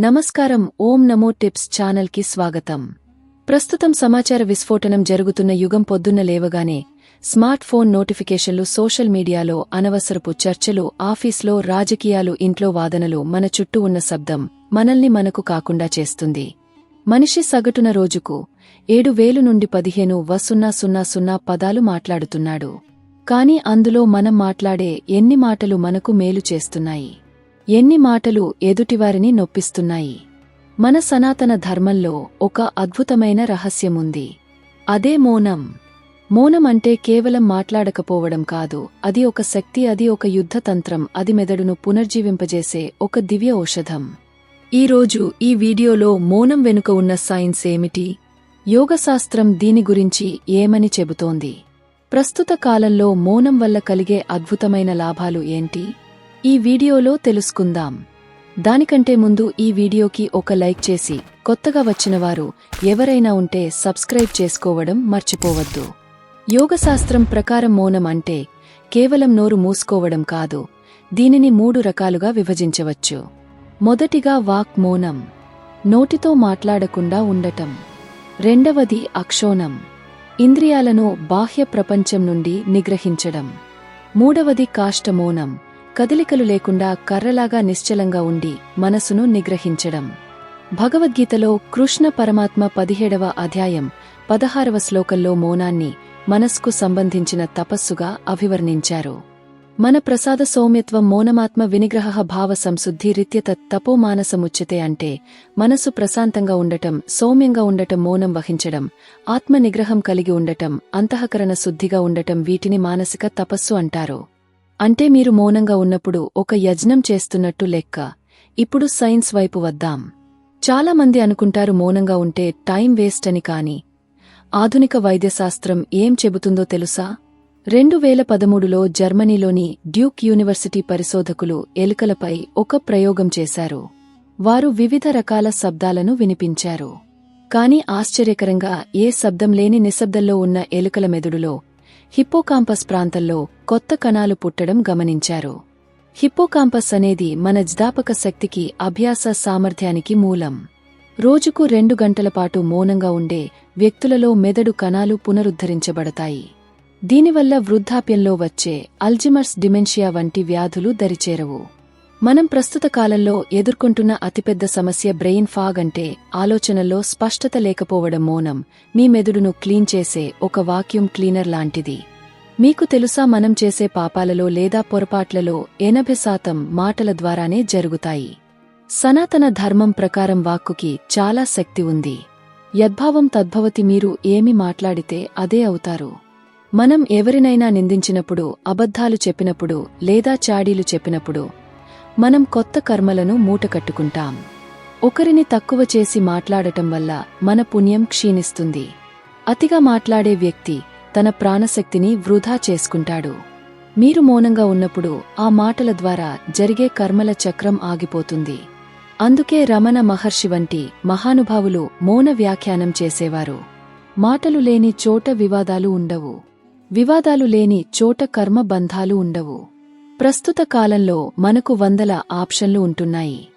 నమస్కారం ఓం నమో టిప్స్ ఛానల్కి స్వాగతం. ప్రస్తుతం సమాచార విస్ఫోటనం జరుగుతున్న యుగం పొద్దున్న లేవగానే స్మార్ట్ ఫోన్ నోటిఫికేషన్లు సోషల్ మీడియాలో అనవసరపు చర్చలు ఆఫీస్లో రాజకీయాలు ఇంట్లో వాదనలు మన చుట్టూ ఉన్న శబ్దం మనల్ని మనకు కాకుండా చేస్తుంది. మనిషి సగటున రోజుకు ఏడు వేలు నుండి పదిహేను వ సున్నా సున్నా సున్నా పదాలు మాట్లాడుతున్నాడు. కాని అందులో మనం మాట్లాడే ఎన్ని మాటలు మనకు మేలు చేస్తున్నాయి? ఎన్ని మాటలు ఎదుటివారిని నొప్పిస్తున్నాయి. మన సనాతన ధర్మంలో ఒక అద్భుతమైన రహస్యముంది. అదే మౌనం. మౌనం అంటే కేవలం మాట్లాడకపోవడం కాదు అది ఒక శక్తి అది ఒక యుద్ధతంత్రం అది మెదడును పునర్జీవింపజేసే ఒక దివ్య ఔషధం. ఈరోజు ఈ వీడియోలో మౌనం వెనుక ఉన్న సైన్స్ ఏమిటి? యోగశాస్త్రం దీని గురించి ఏమని చెబుతోంది? ప్రస్తుత కాలంలో మౌనం వల్ల కలిగే అద్భుతమైన లాభాలు ఏంటి? ఈ వీడియోలో తెలుసుకుందాం. దానికంటే ముందు ఈ వీడియోకి ఒక లైక్ చేసి కొత్తగా వచ్చినవారు ఎవరైనా ఉంటే సబ్స్క్రైబ్ చేసుకోవడం మర్చిపోవద్దు. యోగశాస్త్రం ప్రకారం మౌనం అంటే కేవలం నోరు మూసుకోవడం కాదు దీనిని మూడు రకాలుగా విభజించవచ్చు. మొదటిగా వాక్ మౌనం నోటితో మాట్లాడకుండా ఉండటం. రెండవది అక్షోణం ఇంద్రియాలను బాహ్య ప్రపంచం నుండి నిగ్రహించడం. మూడవది కాష్టమౌనం కదలికలు లేకుండా కర్రలాగా నిశ్చలంగా ఉండి మనసును నిగ్రహించడం. భగవద్గీతలో కృష్ణ పరమాత్మ పదిహేడవ అధ్యాయం పదహారవ శ్లోకంలో మౌనాన్ని మనస్కు సంబంధించిన తపస్సుగా అభివర్ణించారు. మన ప్రసాద సౌమ్యత్వం మౌనమాత్మ వినిగ్రహ భావ సంశుద్ధి రిత్యత తపోమానసముచ్యతే అంటే మనసు ప్రశాంతంగా ఉండటం సౌమ్యంగా ఉండటం మౌనం వహించడం ఆత్మ నిగ్రహం కలిగి ఉండటం అంతఃకరణ శుద్ధిగా ఉండటం వీటిని మానసిక తపస్సు అంటారు. అంటే మీరు మౌనంగా ఉన్నప్పుడు ఒక యజ్ఞం చేస్తున్నట్టు లెక్క. ఇప్పుడు సైన్స్ వైపు వద్దాం. చాలామంది అనుకుంటారు మౌనంగా ఉంటే టైం వేస్ట్ అని కాని. ఆధునిక వైద్యశాస్త్రం ఏం చెబుతుందో తెలుసా? రెండు వేల పదమూడులో జర్మనీలోని డ్యూక్ యూనివర్సిటీ పరిశోధకులు ఎలుకలపై ఒక ప్రయోగం చేశారు. వారు వివిధ రకాల శబ్దాలను వినిపించారు. కాని ఆశ్చర్యకరంగా ఏ శబ్దం లేని నిశ్శబ్దంలో ఉన్న ఎలుకల మెదుడులో హిప్పోకాంపస్ ప్రాంతంలో కొత్త కణాలు పుట్టడం గమనించారు. హిప్పోకాంపస్ అనేది మన జ్ఞాపక శక్తికి అభ్యాస సామర్థ్యానికి మూలం. రోజుకు రెండు గంటల పాటు మౌనంగా ఉండే వ్యక్తులలో మెదడు కణాలు పునరుద్ధరించబడతాయి. దీనివల్ల వృద్ధాప్యంలో వచ్చే అల్జిమర్స్ డిమెన్షియా వంటి వ్యాధులు దరిచేరవు. మనం ప్రస్తుత కాలంలో ఎదుర్కొంటున్న అతిపెద్ద సమస్య బ్రెయిన్ ఫాగ్ అంటే ఆలోచనల్లో స్పష్టత లేకపోవడం మౌనం. మీ మెదుడును క్లీన్ చేసే ఒక వాక్యూమ్ క్లీనర్ లాంటిది. మీకు తెలుసా మనం చేసే పాపాలలో లేదా పొరపాట్లలో ఎనభై శాతం మాటల ద్వారానే జరుగుతాయి. సనాతన ధర్మం ప్రకారం వాక్కుకి చాలా శక్తి ఉంది. యద్భావం తద్భవతి మీరు ఏమి మాట్లాడితే అదే అవుతారు. మనం ఎవరినైనా నిందించినప్పుడు అబద్ధాలు చెప్పినప్పుడు లేదా చాడీలు చెప్పినప్పుడు మనం కొత్త కర్మలను మూటకట్టుకుంటాం ఒకరిని తక్కువ చేసి మాట్లాడటం వల్ల మన పుణ్యం క్షీణిస్తుంది. అతిగా మాట్లాడే వ్యక్తి తన ప్రాణశక్తిని వృధా చేసుకుంటాడు. మీరు మౌనంగా ఉన్నప్పుడు ఆ మాటల ద్వారా జరిగే కర్మల చక్రం ఆగిపోతుంది. అందుకే రమణ మహర్షి వంటి మహానుభావులు మౌన వ్యాఖ్యానం చేసేవారు. మాటలు లేని చోట వివాదాలు ఉండవు. వివాదాలు లేని చోట కర్మ బంధాలు ఉండవు. ప్రస్తుత కాలంలో మనకు వందల ఆప్షన్లు ఉంటున్నాయి.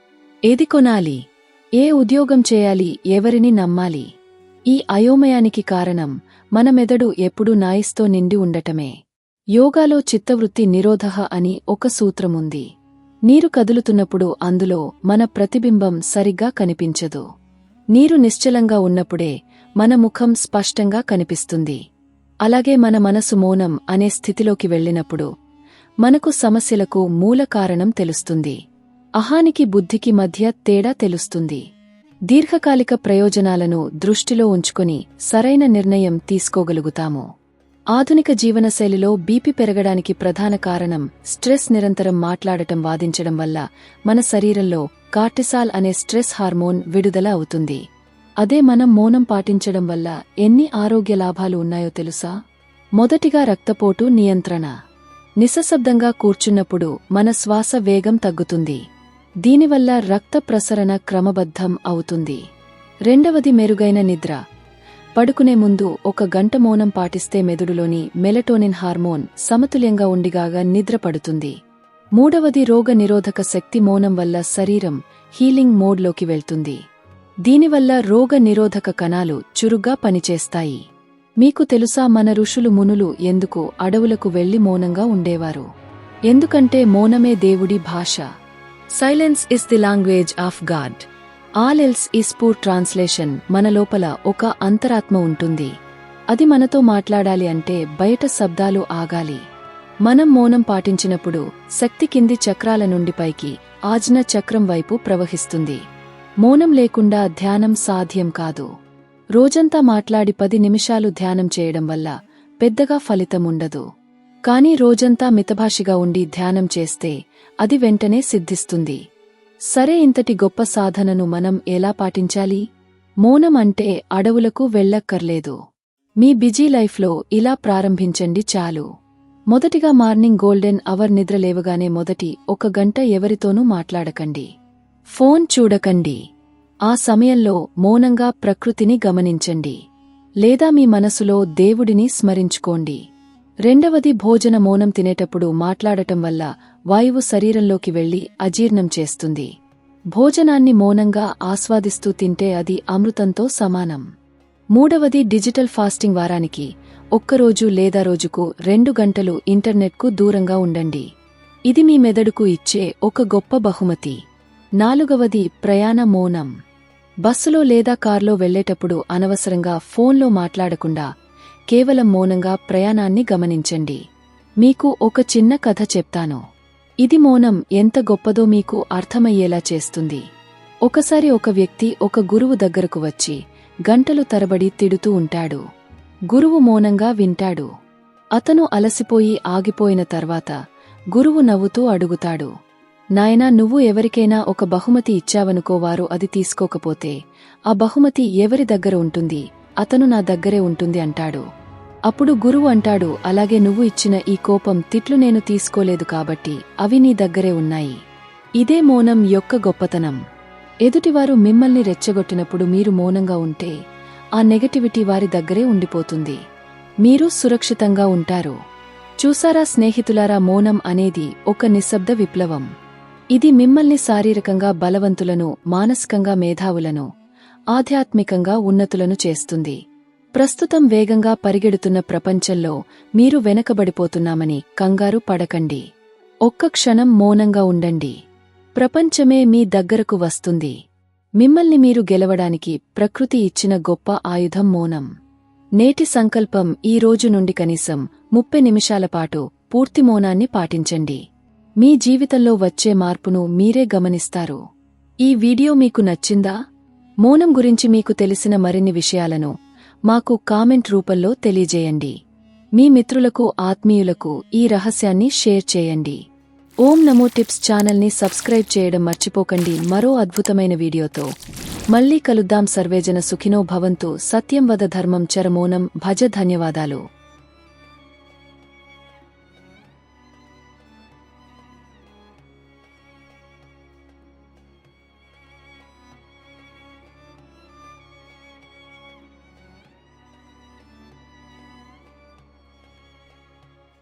ఏది కొనాలి? ఏ ఉద్యోగం చేయాలి? ఎవరిని నమ్మాలి? ఈ అయోమయానికి కారణం మన మెదడు ఎప్పుడూ నాయిస్తో నిండి ఉండటమే. యోగాలో చిత్తవృత్తి నిరోధహ అని ఒక సూత్రముంది. నీరు కదులుతున్నప్పుడు అందులో మన ప్రతిబింబం సరిగ్గా కనిపించదు. నీరు నిశ్చలంగా ఉన్నప్పుడే మన ముఖం స్పష్టంగా కనిపిస్తుంది. అలాగే మన మనసు మౌనం అనే స్థితిలోకి వెళ్ళినప్పుడు మనకు సమస్యలకు మూల కారణం తెలుస్తుంది. అహానికి బుద్ధికి మధ్య తేడా తెలుస్తుంది. దీర్ఘకాలిక ప్రయోజనాలను దృష్టిలో ఉంచుకుని సరైన నిర్ణయం తీసుకోగలుగుతాము. ఆధునిక జీవనశైలిలో బీపీ పెరగడానికి ప్రధాన కారణం స్ట్రెస్ నిరంతరం మాట్లాడటం వాదించడం వల్ల మన శరీరంలో కార్టిసాల్ అనే స్ట్రెస్ హార్మోన్ విడుదల అవుతుంది. అదే మనం మౌనం పాటించడం వల్ల ఎన్ని ఆరోగ్య లాభాలు ఉన్నాయో తెలుసా? మొదటిగా రక్తపోటు నియంత్రణ. నిశ్శబ్దంగా కూర్చున్నప్పుడు మన శ్వాస వేగం తగ్గుతుంది. దీనివల్ల రక్త ప్రసరణ క్రమబద్ధం అవుతుంది. రెండవది మెరుగైన నిద్ర. పడుకునే ముందు ఒక గంట మౌనం పాటిస్తే మెదుడులోని మెలటోనిన్ హార్మోన్ సమతుల్యంగా ఉండిగాగా నిద్ర పడుతుంది మూడవది రోగ నిరోధక శక్తి మౌనం వల్ల శరీరం హీలింగ్ మోడ్లోకి వెళ్తుంది. దీనివల్ల రోగ నిరోధక కణాలు చురుగ్గా పనిచేస్తాయి. మీకు తెలుసా మన ఋషులు మునులు ఎందుకు అడవులకు వెళ్ళి మౌనంగా ఉండేవారు? ఎందుకంటే మౌనమే దేవుడి భాష. Silence is the language of God all else is poor translation మన లోపల ఒక అంతరాత్మ ఉంటుంది. అది మనతో మాట్లాడాలి అంటే బయట శబ్దాలు ఆగాలి. మనం మౌనం పాటించినప్పుడు శక్తి కింది చక్రాల నుండి పైకి ఆజ్ఞ చక్రం వైపు ప్రవహిస్తుంది. మౌనం లేకుండా ధ్యానం సాధ్యం కాదు. రోజంతా మాట్లాడి పది నిమిషాలు ధ్యానం చేయడం వల్ల పెద్దగా ఫలితముండదు కాని రోజంతా మితభాషిగా ఉండి ధ్యానం చేస్తే అది వెంటనే సిద్ధిస్తుంది. సరే ఇంతటి గొప్ప సాధనను మనం ఎలా పాటించాలి? మౌనం అంటే అడవులకు వెళ్ళక్కర్లేదు. మీ బిజీ లైఫ్లో ఇలా ప్రారంభించండి చాలు. మొదటిగా మార్నింగ్ గోల్డెన్ అవర్ నిద్ర లేవగానే మొదటి ఒక గంట ఎవరితోనూ మాట్లాడకండి. ఫోన్ చూడకండి. ఆ సమయంలో మౌనంగా ప్రకృతిని గమనించండి. లేదా మీ మనసులో దేవుడిని స్మరించుకోండి. రెండవది భోజన మౌనం తినేటప్పుడు మాట్లాడటం వల్ల వాయువు శరీరంలోకి వెళ్ళి అజీర్ణం చేస్తుంది. భోజనాన్ని మౌనంగా ఆస్వాదిస్తూ తింటే అది అమృతంతో సమానం. మూడవది డిజిటల్ ఫాస్టింగ్ వారానికి ఒక్కరోజు లేదా రోజుకు రెండు గంటలు ఇంటర్నెట్కు దూరంగా ఉండండి. ఇది మీ మెదడుకు ఇచ్చే ఒక గొప్ప బహుమతి. నాలుగవది ప్రయాణ మౌనం. బస్సులో లేదా కార్లో వెళ్ళేటప్పుడు అనవసరంగా ఫోన్లో మాట్లాడకుండా కేవలం మౌనంగా ప్రయాణాన్ని గమనించండి. మీకు ఒక చిన్న కథ చెప్తాను. ఇది మౌనం ఎంత గొప్పదో మీకు అర్థమయ్యేలా చేస్తుంది. ఒకసారి ఒక వ్యక్తి ఒక గురువు దగ్గరకు వచ్చి గంటలు తరబడి తిడుతూ ఉంటాడు. గురువు మౌనంగా వింటాడు. అతను అలసిపోయి ఆగిపోయిన తర్వాత గురువు నవ్వుతూ అడుగుతాడు. నాయనా నువ్వు ఎవరికైనా ఒక బహుమతి ఇచ్చావనుకో వారు అది తీసుకోకపోతే ఆ బహుమతి ఎవరి దగ్గర ఉంటుంది? అతను నా దగ్గరే ఉంటుంది అంటాడు. అప్పుడు గురువు అంటాడు అలాగే నువ్వు ఇచ్చిన ఈ కోపం తిట్లు నేను తీసుకోలేదు కాబట్టి అవి నీ దగ్గరే ఉన్నాయి. ఇదే మౌనం యొక్క గొప్పతనం. ఎదుటివారు మిమ్మల్ని రెచ్చగొట్టినప్పుడు మీరు మౌనంగా ఉంటే ఆ నెగటివిటీ వారి దగ్గరే ఉండిపోతుంది. మీరు సురక్షితంగా ఉంటారు. చూసారా స్నేహితులారా మౌనం అనేది ఒక నిశ్శబ్ద విప్లవం. ఇది మిమ్మల్ని శారీరకంగా బలవంతులను మానసికంగా మేధావులను ఆధ్యాత్మికంగా ఉన్నతులను చేస్తుంది. ప్రస్తుతం వేగంగా పరిగెడుతున్న ప్రపంచంలో మీరు వెనకబడిపోతున్నామని కంగారు పడకండి. ఒక్క క్షణం మౌనంగా ఉండండి. ప్రపంచమే మీ దగ్గరకు వస్తుంది. మిమ్మల్ని మీరు గెలవడానికి ప్రకృతి ఇచ్చిన గొప్ప ఆయుధం మౌనం. నేటి సంకల్పం ఈ రోజు నుండి కనీసం ముప్పై నిమిషాల పాటు పూర్తి మౌనాన్ని పాటించండి. మీ జీవితంలో వచ్చే మార్పును మీరే గమనిస్తారు. ఈ వీడియో మీకు నచ్చిందా? మౌనం గురించి మీకు తెలిసిన మరిన్ని విషయాలను మాకు కామెంట్ రూపంలో తెలియజేయండి. మీ మిత్రులకు ఆత్మీయులకు ఈ రహస్యాన్ని షేర్ చేయండి. ఓం నమో టిప్స్ ఛానల్ని సబ్స్క్రైబ్ చేయడం మర్చిపోకండి. మరో అద్భుతమైన వీడియోతో మళ్ళీ కలుద్దాం. సర్వేజన సుఖినో భవంతు. సత్యం వద ధర్మం చరమోనం భజ ధన్యవాదాలు.